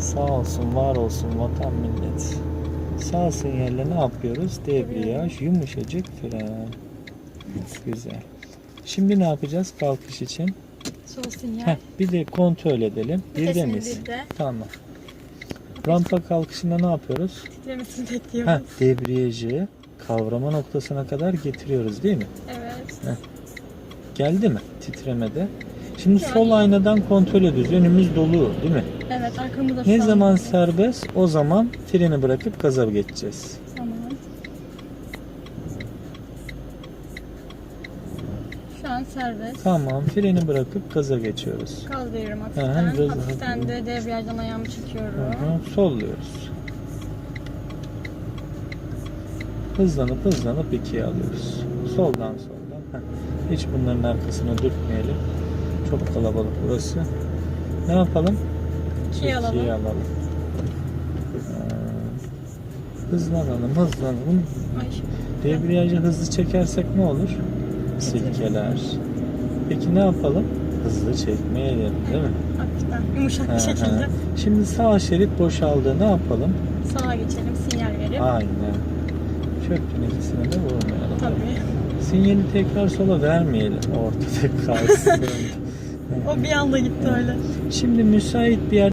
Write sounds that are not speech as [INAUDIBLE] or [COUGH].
Sağ olsun, var olsun vatan millet. Sağ sinyalle ne yapıyoruz? Debriyaj, yumuşacık fren. Güzel. Şimdi ne yapacağız kalkış için? Sol sinyal. Heh, bir de kontrol edelim. Bir de miyiz? birde. Tamam. Rampa kalkışında ne yapıyoruz? Titremesini bekliyoruz. Heh, debriyajı kavrama noktasına kadar getiriyoruz değil mi? Evet. Geldi mi titremede? Şimdi sol aynadan kontrol ediyoruz. Önümüz dolu değil mi? Evet arkamda şu Ne an- zaman serbest o zaman freni bırakıp gaza geçeceğiz. Tamam. Şu an serbest. Tamam freni bırakıp gaza geçiyoruz. Gaz veriyorum Hı hı, hafiften. gaz- hafiften de debriyajdan ayağımı çekiyorum. Hı, solluyoruz. Hızlanıp hızlanıp ikiye alıyoruz. Soldan soldan. Heh. Hiç bunların arkasına dürtmeyelim. Çok kalabalık burası. Ne yapalım? İkiye alalım. İkiye alalım. Ee, hızlanalım, hızlanalım. Debriyajı hızlı çekersek ne olur? Silkeler. Peki ne yapalım? Hızlı çekmeyelim değil mi? Hafiften yumuşak bir şekilde. Şimdi sağ şerit boşaldı. Ne yapalım? Sağa geçelim sinyal verip. Aynen. İkisine de vurmayalım. Sinyali tekrar sola vermeyelim. Ortada kalsın. [LAUGHS] O bir anda gitti öyle. Şimdi müsait bir yer